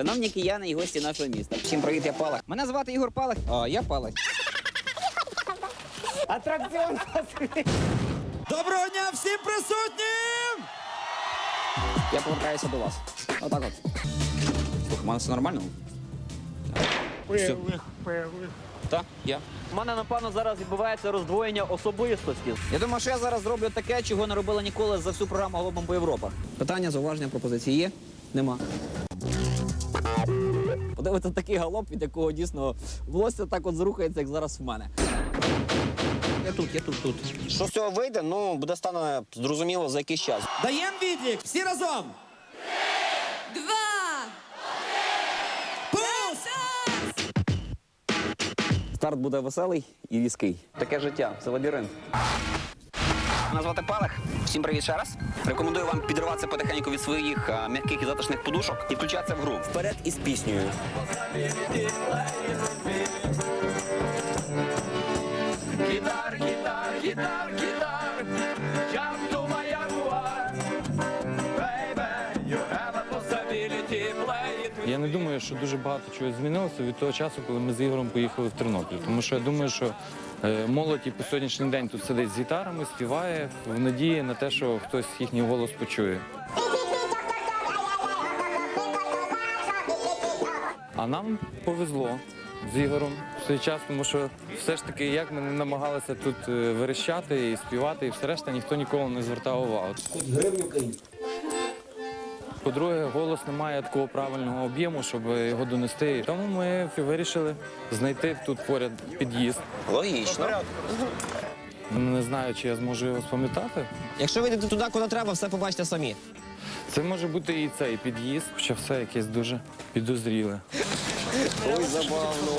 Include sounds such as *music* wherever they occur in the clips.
Шановні кияни і гості нашого міста. Всім привіт, я Палах. Мене звати Ігор Палах. А я Палах. Атракціон. Доброго дня всім присутнім! Я повертаюся до вас. Отак от. Слухай, у мене все нормально? Все. Так, я. У мене, напевно, зараз відбувається роздвоєння особистості. Я думаю, що я зараз зроблю таке, чого не робила ніколи за всю програму Голубом по Європа. Питання, зауваження, пропозиції є? Нема. Подивиться такий галоп, від якого дійсно волосся так от зрухається, як зараз в мене. Я тут, я тут, тут. Що з цього вийде, ну буде стане зрозуміло за якийсь час. Даєм відлік! Всі разом! Два! Пус! Старт буде веселий і різкий. Таке життя, це лабіринт. Мене звати Палах. Всім привіт ще раз. Рекомендую вам підриватися потихеньку від своїх а, м'яких і затишних подушок і включатися в гру. Вперед із піснею. Гітар, гітар, гітар, guitar. Думаю, що дуже багато чого змінилося від того часу, коли ми з Ігорем поїхали в Тернопіль. Тому що я думаю, що е, молодь і по сьогоднішній день тут сидить з гітарами, співає в надії на те, що хтось їхній голос почує. А нам повезло з Ігорем в цей час, тому що все ж таки, як ми не намагалися тут е, верещати і співати, і все решта ніхто ніколи не звертав увагу. По-друге, голос не має такого правильного об'єму, щоб його донести. Тому ми вирішили знайти тут поряд під'їзд. Логічно. Не знаю, чи я зможу його спам'ятати. Якщо вийдете туди, куди треба, все побачите самі. Це може бути і цей під'їзд, хоча все якесь дуже підозріле. Ой, забавно.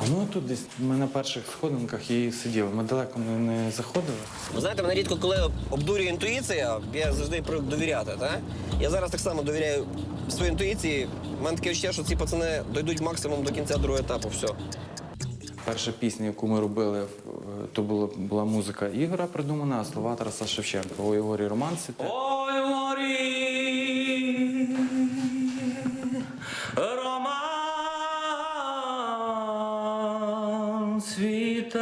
А ну тут десь ми на перших сходинках і сиділи. Ми далеко не, не заходили. Ви знаєте, мене рідко коли обдурює інтуїція, я завжди привик довіряти. Та? Я зараз так само довіряю своїй інтуїції. У мене таке відчуття, що ці пацани дойдуть максимум до кінця другого етапу. Все. Перша пісня, яку ми робили, е, то була, була музика Ігора придумана, а слова Тараса Шевченка. Ой, горі романси. Ой, морі, світе.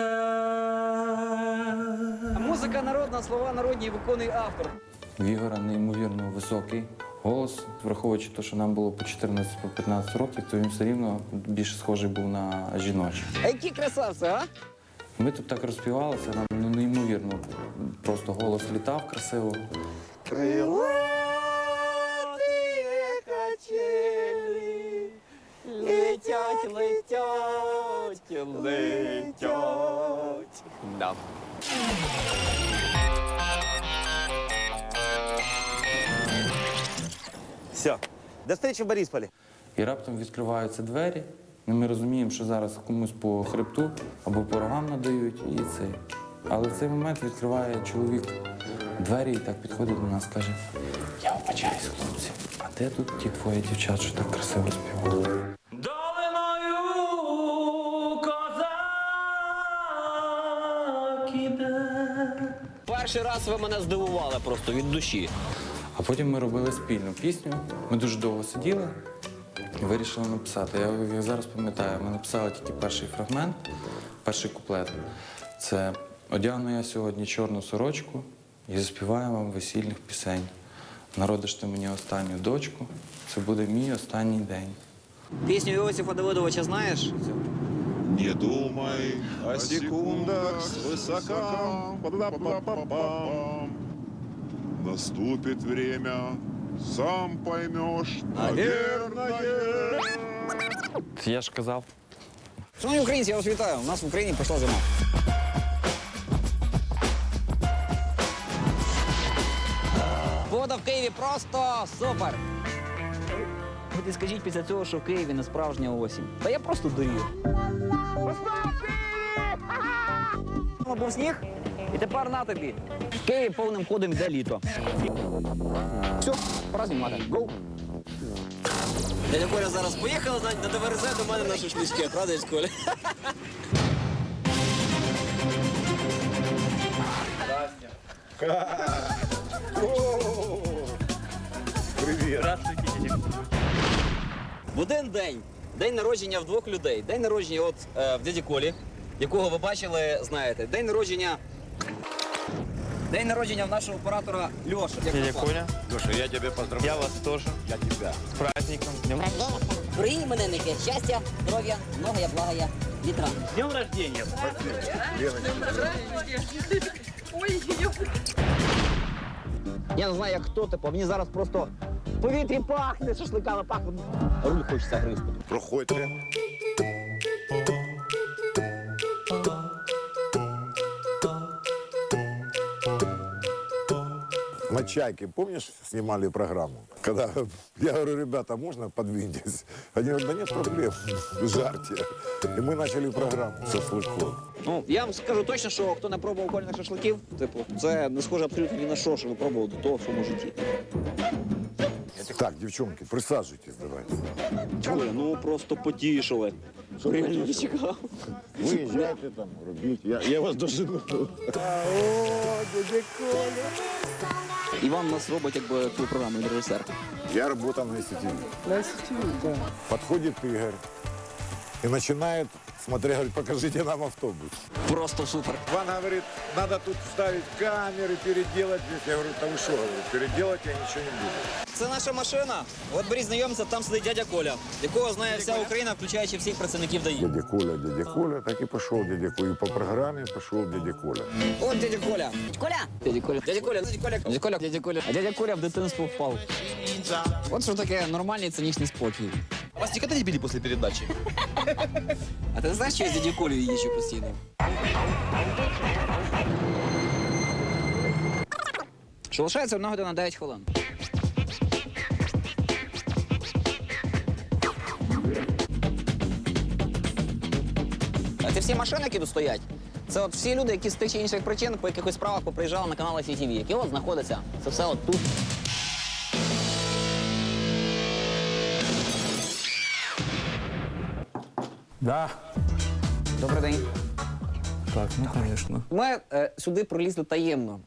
Музика народна, слова народні виконує автор. В Ігора неймовірно високий голос, враховуючи те, що нам було по 14-15 років, то він все рівно більше схожий був на жіночий. А які красавці, а? Ми тут так розпівалися, нам ну, неймовірно. Просто голос літав красиво. Летять, летять, летять. Да. Все. До встречи в Борисполе. І раптом відкриваються двері. І ми розуміємо, що зараз комусь по хребту або по рогам надають, і це. Але в цей момент відкриває чоловік двері і так підходить до нас, каже: Я вибачаюсь, хлопці, а де тут ті двоє дівчат, що так красиво співали? Перший раз ви мене здивували просто від душі. А потім ми робили спільну пісню. Ми дуже довго сиділи і вирішили написати. Я, я зараз пам'ятаю, ми написали тільки перший фрагмент, перший куплет. Це одягну я сьогодні чорну сорочку і заспіваю вам весільних пісень. Народиш ти мені останню дочку, це буде мій останній день. Пісню Іосифа Давидовича знаєш? Не думай о секундах свысока. Наступит время, сам поймешь, наверное. Я ж казав, Шановні українці, я вас вітаю. У нас в Україні прийшла зима. Погода в Києві просто супер. І скажіть після цього, що в Києві не справжня осінь. Та я просто дурію. Був сніг, і тепер на тобі. В Києві повним ходом йде літо. Все, пора знімати. Гоу! Дядя Коля зараз поїхала на, на ДВРЗ до мене на шашлички, правда, дядь Коля? В один день. День народження в двох людей. День народження от е, в дяді Колі, якого ви бачили, знаєте. День народження. День народження в нашого оператора Льоша. Дядя Коля. Я вас тоже. Я тебя. С праздником. Днем Дорогі іменинники, щастя, здоров'я, многоя, благая, літра. Днем рождения! Я не знаю, як хто типу, мені зараз просто повітрі пахне, шашликами пахне. Руль хочеться гризти. Проходьте. На «Чайке», помнишь, снимали программу? Когда я говорю, ребята, можно подвиньтесь? Они говорят, да нет проблем, жарьте. И мы начали программу шашлыков. Ну, я вам скажу точно, що хто не пробував кольних шашликів, типу, це не схоже абсолютно ні на що, що ви пробували до того в своєму житті. Так, дівчонки, присаджуйтесь, давайте. Чули? Ну просто потішили. Реально не чекав. Выезжайте там, робіть. Я, я вас дожену. Іван нас робить якби ту програму він режисер. Я работал на СТВ. На СТВ, да. Подходит Игорь и начинает, смотря, говорит, покажите нам автобус. Просто супер. Ван говорит, надо тут ставить камеры, переделать здесь. Я говорю, да вы что, говорю, переделать я ничего не буду. Це наша машина. От беріть знайомця, там сидить дядя Коля, якого знає вся Україна, включаючи всіх працівників ДАІ. Дядя Коля, дядя Коля, так и пошел дядя Коля. И по программе пошел дядя Коля. От дядя Коля. Коля! Дядя Коля. Дядя Коля, дядя Коля. Дядя Коля, дядя Коля. А дядя Коля в дитинство впав. От що таке нормальний цинічний спокій. Вас никогда не били после передачи? А ти знаєш, що я дядю Колею їжджу постійно? Що лишається одна година 9 хвилин. А це всі машини, які тут стоять. Це от всі люди, які з тих чи інших причин по якихось справах поприїжджали на канал CTV, які от знаходяться. Це все от тут. Да. Добрий день. Так, ну конечно. Ми е, сюди пролізли таємно.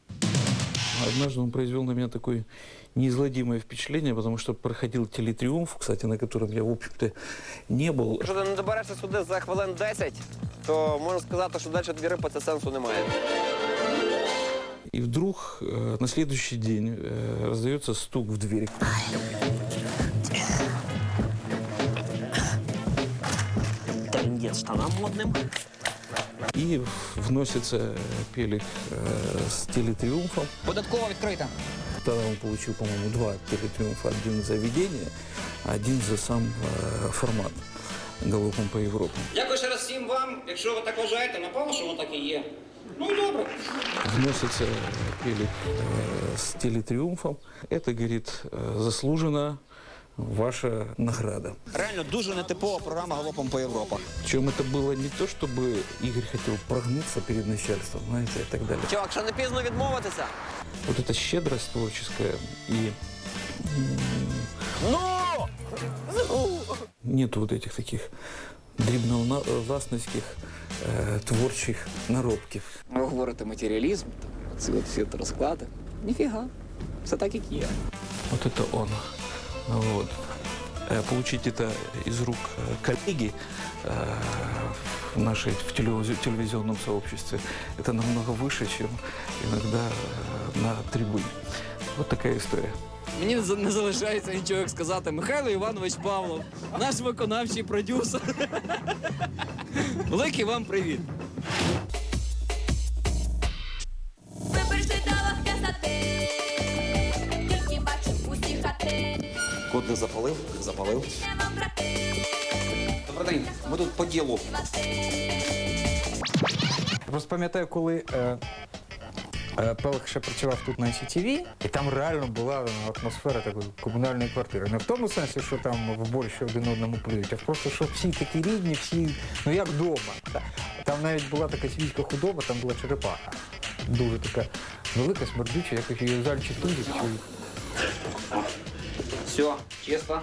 Однажды он произвел на меня такое неизгладимое впечатление, потому что проходил телетриумф, кстати, на котором я, в общем-то, не был. Якщо ти не доберешся сюди за хвилин 10, то можна сказати, що далі тобі рипатися сенсу немає. И вдруг э, на следующий день э, раздается стук в дверь. штанам модним. И вносится пелик э, с телетриумфом. Податково відкрита. Тогда он получил, по-моему, два телетриумфа. Один за ведение, один за сам э, формат галопом по Европе. Дякую ще раз всім вам. Якщо ви так вважаєте, напевно, що воно так і є. Ну і добре. Вносится пелик э, с телетриумфом. Это, говорит, э, заслужена ваша награда. Реально дуже нетипова програма галопом по Європах. Причем это было не то, чтобы Игорь хотел прогнуться перед начальством, знаете, и так далее. Чувак, що не пізно відмовитися. Вот эта щедрость творческая и Ну! нет вот этих таких дрібновласницьких э, творчих наробків. Ви говорите матеріалізм, ці от всі от розклади. Ніфіга. Все так, як є. Вот это он. Вот. Э, Получить это из рук э, коллеги э, в нашей в телевизи- телевизионном сообществе, это намного выше, чем иногда э, на трибуне. Вот такая история. Мені не за- не залишається нічого як сказати. Михайло Іванович Павлов, наш виконавчий продюсер. *laughs* Великий вам привіт. Кот не запалив? Запалив. Добрий день. Ми тут по ділу. Просто пам'ятаю, коли е, е, Пелих ще працював тут на СІТВ, і там реально була атмосфера такої комунальної квартири. Не в тому сенсі, що там в борщ один одному плюють, а просто що всі такі рідні, всі, ну як вдома. Там навіть була така свійська худоба, там була черепаха. Дуже така велика, смердюча, якось її зальчі тузик. Все, чисто.